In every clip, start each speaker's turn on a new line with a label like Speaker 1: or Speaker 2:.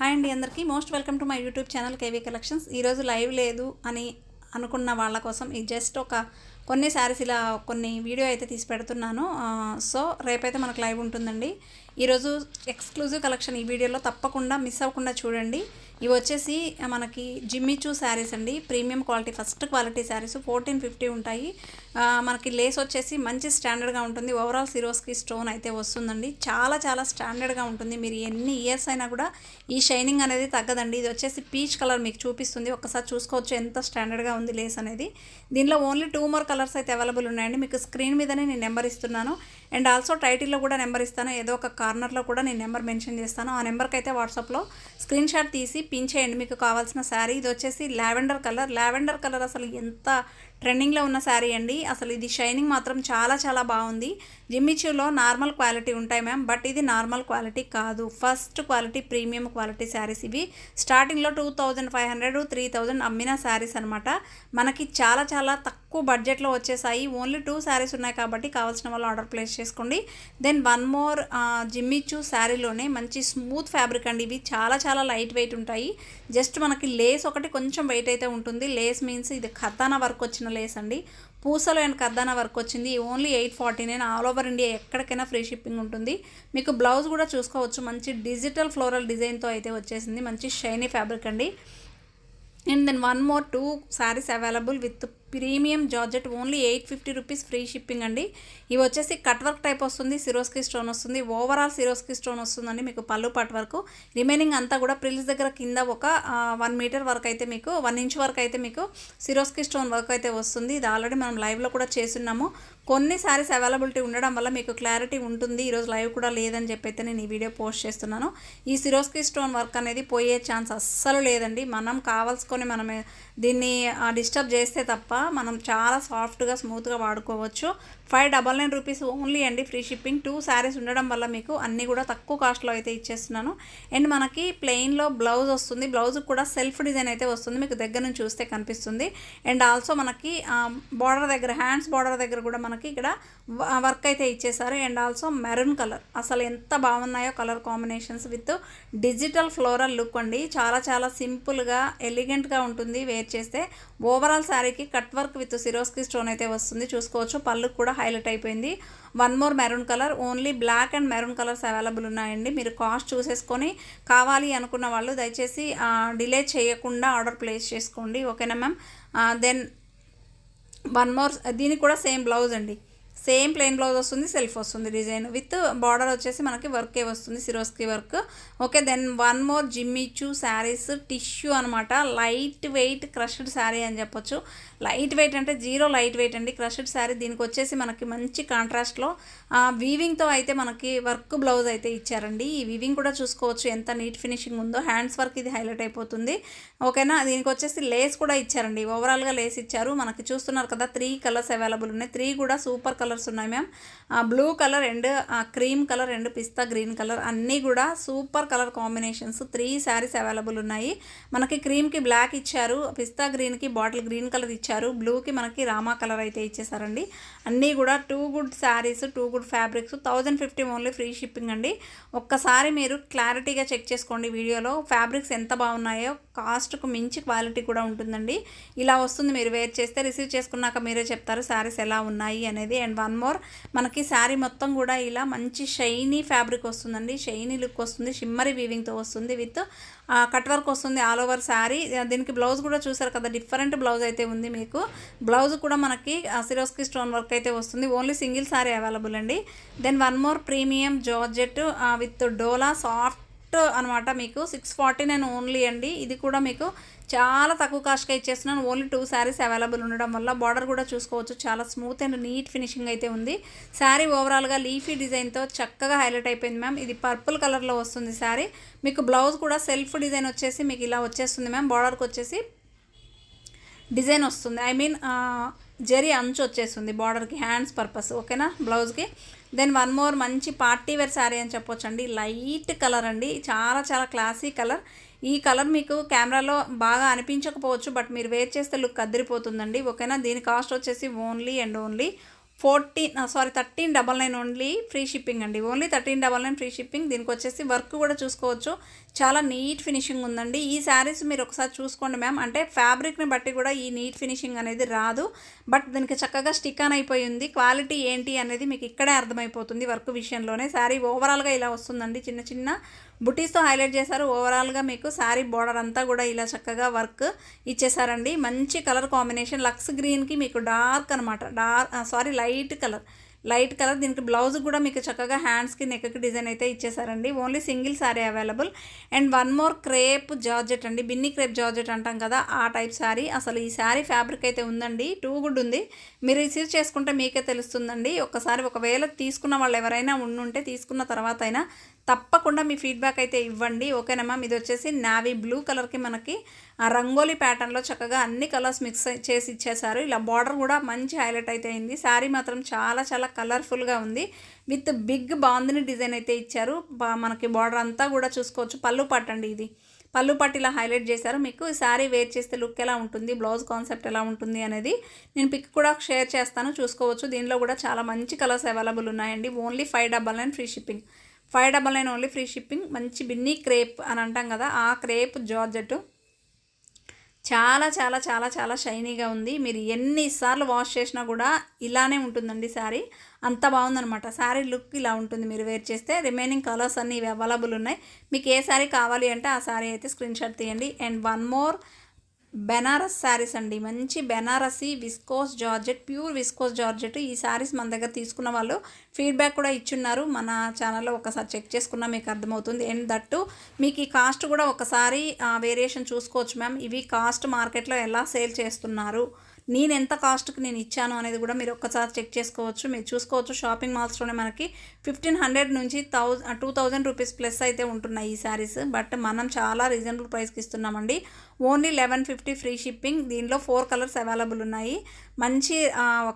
Speaker 1: Hi అండి అందరికీ. Most welcome to my YouTube channel KV collections. ఈరోజు లైవ్ లేదు అని అనుకున్న వాళ్ళ కోసం ఈ జస్ట్ ఒక కొన్ని శారీస్ ఇలా కొన్ని వీడియో అయితే తీసి పెడుతున్నాను. సో రేపైతే మనకు లైవ్ ఉంటుందండి. ఈరోజు ఎక్స్క్లూజివ్ కలెక్షన్ ఈ వీడియోలో తప్పకుండా మిస్ అవ్వకుండా చూడండి. ఇవి వచ్చేసి మనకి జిమ్మిచూ శారీస్ అండి. Premium quality first quality saris fourteen fifty ఉంటాయి. మనకి లేస్ వచ్చేసి మంచి స్టాండర్డ్గా ఉంటుంది. ఓవరాల్ సిరోస్కి స్టోన్ అయితే వస్తుందండి. చాలా చాలా స్టాండర్డ్గా ఉంటుంది. మీరు ఎన్ని ఇయర్స్ అయినా కూడా ఈ షైనింగ్ అనేది తగ్గదండి. ఇది వచ్చేసి పీచ్ కలర్ మీకు చూపిస్తుంది. ఒకసారి చూసుకోవచ్చు ఎంత స్టాండర్డ్గా ఉంది లేస్ అనేది. దీనిలో ఓన్లీ టూ మోర్ కలర్స్ అయితే అవైలబుల్ ఉన్నాయండి. మీకు స్క్రీన్ మీదనే నేను నెంబర్ ఇస్తున్నాను. అండ్ ఆల్సో టైటిల్లో కూడా నెంబర్ ఇస్తాను. ఏదో ఒక కార్నర్లో కూడా నేను నెంబర్ మెన్షన్ చేస్తాను. ఆ నెంబర్కి అయితే వాట్సాప్లో స్క్రీన్ షాట్ తీసి పిన్ చేయండి. మీకు కావాల్సిన శారీ ఇది వచ్చేసి లావెండర్ కలర్ లావెండర్ కలర్ అసలు ఎంత ట్రెండింగ్లో ఉన్న శారీ అండి. అసలు ఇది షైనింగ్ మాత్రం చాలా చాలా బాగుంది. జిమ్మిచ్యూలో నార్మల్ క్వాలిటీ ఉంటాయి మ్యామ్. బట్ ఇది నార్మల్ క్వాలిటీ కాదు. First quality premium quality saris ఇవి. స్టార్టింగ్లో two thousand five hundred three thousand అమ్మిన శారీస్ అనమాట మనకి చాలా చాలా తక్కువ బడ్జెట్లో వచ్చేసాయి. ఓన్లీ టూ శారీస్ ఉన్నాయి కాబట్టి కావాల్సిన వాళ్ళు ఆర్డర్ ప్లేస్ చేసుకోండి. Then one more Jimmy Choo శారీలోనే మంచి స్మూత్ ఫ్యాబ్రిక్ అండి ఇవి. చాలా చాలా లైట్ వెయిట్ ఉంటాయి. జస్ట్ మనకి లేస్ ఒకటి కొంచెం వెయిట్ అయితే ఉంటుంది. లేస్ మీన్స్ ఇది ఖతానా వర్క్ వచ్చిన లేస్ అండి పూసలు అండ్ కద్దానా వర్క్ వచ్చింది only eight forty nine all over India ఎక్కడికైనా ఫ్రీ షిప్పింగ్ ఉంటుంది. మీకు బ్లౌజ్ కూడా చూసుకోవచ్చు మంచి డిజిటల్ ఫ్లోరల్ డిజైన్తో అయితే వచ్చేసింది మంచి షైనీ ఫ్యాబ్రిక్ అండి. And then one more two saris available with premium georgette only eight fifty rupees free shipping అండి. ఇవి వచ్చేసి కట్ వర్క్ టైప్ వస్తుంది సిరోస్కి స్టోన్ వస్తుంది. ఓవరాల్ సిరోస్కి స్టోన్ వస్తుందండి మీకు పళ్ళు పట్ వరకు. రిమైనింగ్ అంతా కూడా ప్రిల్స్ దగ్గర కింద ఒక వన్ మీటర్ వరకు అయితే మీకు వన్ ఇంచ్ వరకు అయితే మీకు సిరోస్కి స్టోన్ వర్క్ అయితే వస్తుంది. ఇది ఆల్రెడీ మనం లైవ్లో కూడా చేస్తున్నాము. కొన్ని సారీస్ అవైలబిలిటీ ఉండడం వల్ల మీకు క్లారిటీ ఉంటుంది. ఈరోజు లైవ్ కూడా లేదని చెప్పి అయితే నేను ఈ వీడియో పోస్ట్ చేస్తున్నాను. ఈ సిరోస్కి స్టోన్ వర్క్ అనేది పోయే ఛాన్స్ అస్సలు లేదండి. మనం కావాల్సుకొని మనం దీన్ని డిస్టర్బ్ చేస్తే తప్ప మనం చాలా సాఫ్ట్గా స్మూత్గా వాడుకోవచ్చు. Five double nine rupees only అండి. Free shipping. టూ శారీస్ ఉండడం వల్ల మీకు అన్నీ కూడా తక్కువ కాస్ట్లో అయితే ఇచ్చేస్తున్నాను. అండ్ మనకి ప్లెయిన్లో బ్లౌజ్ వస్తుంది. బ్లౌజ్ కూడా సెల్ఫ్ డిజైన్ అయితే వస్తుంది. మీకు దగ్గర నుంచి చూస్తే కనిపిస్తుంది. అండ్ ఆల్సో మనకి బార్డర్ దగ్గర హ్యాండ్స్ బార్డర్ దగ్గర కూడా మనకి ఇక్కడ వర్క్ అయితే ఇచ్చేసారు అండ్ ఆల్సో మెరూన్ కలర్ అసలు ఎంత బాగున్నాయో colour combinations with digital floral look అండి. చాలా చాలా సింపుల్గా ఎలిగెంట్గా ఉంటుంది వేర్ చేస్తే. ఓవరాల్ శారీకి cut work with Swarovski stone అయితే వస్తుంది. చూసుకోవచ్చు. పళ్ళు కూడా హైలైట్ అయిపోయింది. One more maroon colour. Only black and maroon colours available ఉన్నాయండి. మీరు కాస్ట్ చూసేసుకొని కావాలి అనుకున్న వాళ్ళు దయచేసి డిలే చేయకుండా ఆర్డర్ ప్లేస్ చేసుకోండి. ఓకేనా మ్యామ్? దెన్ వన్ మోర్ దీనికి కూడా సేమ్ బ్లౌజ్ అండి. సేమ్ ప్లెయిన్ బ్లౌజ్ వస్తుంది సెల్ఫ్ వస్తుంది డిజైన్. విత్ బార్డర్ వచ్చేసి మనకి వర్కే వస్తుంది Swarovski work okay then one more Jimmy Choo saris tissue అనమాట లైట్ వెయిట్ క్రష్డ్ శారీ అని చెప్పొచ్చు. లైట్ వెయిట్ అంటే జీరో లైట్ వెయిట్ అండి. క్రష్డ్ శారీ దీనికి వచ్చేసి మనకి మంచి కాంట్రాస్ట్లో వీవింగ్తో అయితే మనకి వర్క్ బ్లౌజ్ అయితే ఇచ్చారండి. ఈ వీవింగ్ కూడా చూసుకోవచ్చు ఎంత నీట్ ఫినిషింగ్ ఉందో. హ్యాండ్స్ వర్క్ ఇది హైలైట్ అయిపోతుంది. ఓకేనా? దీనికి వచ్చేసి లేస్ కూడా ఇచ్చారండి. ఓవరాల్గా లేస్ ఇచ్చారు. మనకి చూస్తున్నారు కదా త్రీ కలర్స్ అవైలబుల్ ఉన్నాయి. త్రీ కూడా సూపర్ కలర్ కలర్స్ ఉన్నాయి ma'am. Blue colour and cream colour and pista green colour అన్నీ కూడా super colour combinations three saris available ఉన్నాయి. మనకి క్రీమ్కి బ్లాక్ ఇచ్చారు పిస్తా గ్రీన్కి బాటిల్ గ్రీన్ కలర్ ఇచ్చారు బ్లూకి మనకి రామా కలర్ అయితే ఇచ్చేసారండి. అన్నీ కూడా too good saris too good fabrics thousand fifty only free shipping అండి. ఒక్కసారి మీరు క్లారిటీగా చెక్ చేసుకోండి వీడియోలో ఫ్యాబ్రిక్స్ ఎంత బాగున్నాయో కాస్ట్కు మించి క్వాలిటీ కూడా ఉంటుందండి. ఇలా వస్తుంది మీరు వేర్ చేస్తే రిసీవ్ చేసుకున్నాక మీరే చెప్తారు శారీస్ ఎలా ఉన్నాయి అనేది అండ్ వన్ మోర్. మనకి శారీ మొత్తం కూడా ఇలా మంచి షైనీ ఫ్యాబ్రిక్ వస్తుందండి. షైనీ లుక్ వస్తుంది. షిమ్మరీ వీవింగ్తో వస్తుంది విత్ కట్ వర్క్ వస్తుంది ఆల్ ఓవర్ శారీ. దీనికి బ్లౌజ్ కూడా చూసారు కదా డిఫరెంట్ బ్లౌజ్ అయితే ఉంది మీకు. బ్లౌజ్ కూడా మనకి సిరోస్కి స్టోన్ వర్క్ అయితే వస్తుంది. ఓన్లీ సింగిల్ శారీ అవైలబుల్ అండి. Then one more premium georgette with dola soft అనమాట మీకు. సిక్స్ ఫార్టీ నైన్ ఓన్లీ అండి. ఇది కూడా మీకు చాలా తక్కువ కాస్ట్గా ఇచ్చేస్తున్నాను. ఓన్లీ టూ శారీస్ అవైలబుల్ ఉండడం వల్ల బార్డర్ కూడా చూసుకోవచ్చు. చాలా స్మూత్ అండ్ నీట్ ఫినిషింగ్ అయితే ఉంది. శారీ ఓవరాల్గా లీఫీ డిజైన్తో చక్కగా హైలైట్ అయిపోయింది మ్యామ్. ఇది పర్పుల్ కలర్లో వస్తుంది శారీ. మీకు బ్లౌజ్ కూడా సెల్ఫ్ డిజైన్ వచ్చేసి మీకు ఇలా వచ్చేస్తుంది మ్యామ్. బార్డర్కి వచ్చేసి డిజైన్ వస్తుంది. ఐ మీన్ జరీ అంచు వచ్చేస్తుంది బార్డర్కి హ్యాండ్స్ పర్పస్ ఓకేనా? బ్లౌజ్కి. దెన్ వన్ మోర్ మంచి పార్టీ వేర్ శారీ అని చెప్పొచ్చు అండి లైట్ కలర్ అండి. చాలా చాలా క్లాసీ కలర్. ఈ కలర్ మీకు కెమెరాలో బాగా అనిపించకపోవచ్చు బట్ మీరు వేర్ చేస్తే లుక్ అద్దరిపోతుందండి. ఓకేనా? దీని కాస్ట్ వచ్చేసి only and only fourteen sorry thirteen double nine only free shipping అండి. Only thirteen double nine free shipping. దీనికి వచ్చేసి వర్క్ కూడా చూసుకోవచ్చు. చాలా నీట్ ఫినిషింగ్ ఉందండి. ఈ శారీస్ మీరు ఒకసారి చూసుకోండి మ్యామ్. అంటే ఫ్యాబ్రిక్ని బట్టి కూడా ఈ నీట్ ఫినిషింగ్ అనేది రాదు. బట్ దీనికి చక్కగా స్టిక్ ఆన్ అయిపోయి ఉంది క్వాలిటీ ఏంటి అనేది మీకు ఇక్కడే అర్థమైపోతుంది వర్క్ విషయంలోనే. శారీ ఓవరాల్గా ఇలా వస్తుందండి. చిన్న చిన్న బుటీస్తో హైలైట్ చేశారు. ఓవరాల్గా మీకు శారీ బోర్డర్ అంతా కూడా ఇలా చక్కగా వర్క్ ఇచ్చేసారండి మంచి కలర్ కాంబినేషన్. లక్స్ గ్రీన్కి మీకు డార్క్ అనమాట dark sorry light colour. Light colour. దీనికి బ్లౌజ్ కూడా మీకు చక్కగా హ్యాండ్స్కి నెక్కి డిజైన్ అయితే ఇచ్చేసారండి only single sari available. And one more crepe georgette అండి. బిన్ని క్రేప్ జార్జెట్ అంటాం కదా ఆ టైప్ శారీ అసలు ఈ శారీ ఫ్యాబ్రిక్ అయితే ఉందండి. టూ గుడ్ ఉంది. మీరు రిసీవ్ చేసుకుంటే మీకే తెలుస్తుందండి. ఒకసారి ఒకవేళ తీసుకున్న వాళ్ళు ఎవరైనా ఉండుంటే తీసుకున్న తర్వాత అయినా తప్పకుండా మీ ఫీడ్బ్యాక్ అయితే ఇవ్వండి. ఓకేనమ్మా ఇది వచ్చేసి నావీ బ్లూ కలర్కి మనకి ఆ రంగోలీ ప్యాటర్న్లో చక్కగా అన్ని కలర్స్ మిక్స్ చేసి ఇచ్చేసారు ఇలా బార్డర్ కూడా మంచి హైలైట్ అయితే అయింది. శారీ మాత్రం చాలా చాలా కలర్ఫుల్గా ఉంది. విత్ బిగ్ బాందిని డిజైన్ అయితే ఇచ్చారు. మనకి బార్డర్ అంతా కూడా చూసుకోవచ్చు. పళ్ళు పట్టండి ఇది. పళ్ళు పట్టు ఇలా హైలైట్ చేశారు. మీకు శారీ వేర్ చేస్తే లుక్ ఎలా ఉంటుంది? బ్లౌజ్ కాన్సెప్ట్ ఎలా ఉంటుంది అనేది నేను పిక్ కూడా షేర్ చేస్తాను. చూసుకోవచ్చు. దీనిలో కూడా చాలా మంచి కలర్స్ అవైలబుల్ ఉన్నాయండి. Only five double nine free shipping five double nine only free shipping మంచి బిన్నీ క్రేప్ అని అంటాం కదా ఆ క్రేప్ జార్జెట్ చాలా చాలా చాలా చాలా షైనీగా ఉంది. మీరు ఎన్నిసార్లు వాష్ చేసినా కూడా ఇలానే ఉంటుందండి శారీ. అంత బాగుందనమాట శారీ లుక్ ఇలా ఉంటుంది మీరు వేర్ చేస్తే. రిమైనింగ్ కలర్స్ అన్నీ ఇవి అవైలబుల్ ఉన్నాయి. మీకు ఏ శారీ కావాలి అంటే ఆ శారీ అయితే స్క్రీన్ షాట్ తీయండి. And one more Banaras saris అండి. మంచి Banarasi viscose georgette pure viscose georgette ఈ శారీస్ మన దగ్గర తీసుకున్న వాళ్ళు ఫీడ్బ్యాక్ కూడా ఇచ్చున్నారు. మన ఛానల్లో ఒకసారి చెక్ చేసుకున్నా మీకు అర్థమవుతుంది. అండ్ దట్టు మీకు ఈ కాస్ట్ కూడా ఒకసారి వేరియేషన్ చూసుకోవచ్చు మ్యామ్. ఇవి కాస్ట్ మార్కెట్లో ఎలా సేల్ చేస్తున్నారు? నేను ఎంత కాస్ట్కి నేను ఇచ్చాను అనేది కూడా మీరు ఒక్కసారి చెక్ చేసుకోవచ్చు. మీరు చూసుకోవచ్చు షాపింగ్ మాల్స్లోనే మనకి ఫిఫ్టీన్ హండ్రెడ్ నుంచి thousand two thousand rupees plus అయితే ఉంటున్నాయి ఈ శారీస్. బట్ మనం చాలా రీజనబుల్ ప్రైస్కి ఇస్తున్నామండి. Only eleven fifty free shipping. దీనిలో ఫోర్ కలర్స్ అవైలబుల్ ఉన్నాయి. మంచి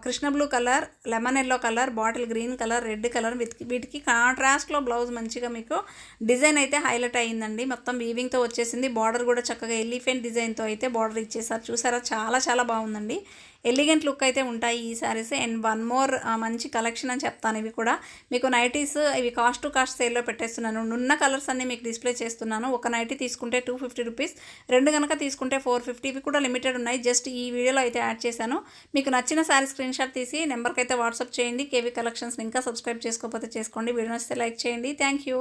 Speaker 1: Krishna blue colour lemon yellow colour bottle green colour red colour వీటికి కాంట్రాస్ట్లో బ్లౌజ్ మంచిగా మీకు డిజైన్ అయితే హైలైట్ అయ్యిందండి. మొత్తం వీవింగ్తో వచ్చేసింది. బార్డర్ కూడా చక్కగా ఎలిఫెంట్ డిజైన్తో అయితే బార్డర్ ఇచ్చేసారు. చూసారా? చాలా చాలా బాగుందండి. ఎలిగెంట్ లుక్ అయితే ఉంటాయి ఈ శారీస్. అండ్ వన్ మోర్ మంచి కలెక్షన్ అని చెప్తాను ఇవి కూడా. మీకు నైటీస్ ఇవి కాస్ట్ టు కాస్ట్ సేల్లో పెట్టేస్తున్నాను. నున్న కలర్స్ అన్ని మీకు డిస్ప్లే చేస్తున్నాను. ఒక నైటీ తీసుకుంటే టూ ఫిఫ్టీ రూపీస్. రెండు కనుక తీసుకుంటే ఫోర్ ఫిఫ్టీ. ఇవి కూడా లిమిటెడ్ ఉన్నాయి. జస్ట్ ఈ వీడియోలో అయితే యాడ్ చేశాను. మీకు నచ్చిన శారీ స్క్రీన్ షాట్ తీసి నెంబర్కి అయితే వాట్సాప్ చేయండి. కేవీ కలెక్షన్స్ ఇంకా సబ్స్క్రైబ్ చేసుకోకపోతే చేసుకోండి. వీడియో నచ్చితే లైక్ చేయండి. Thank you.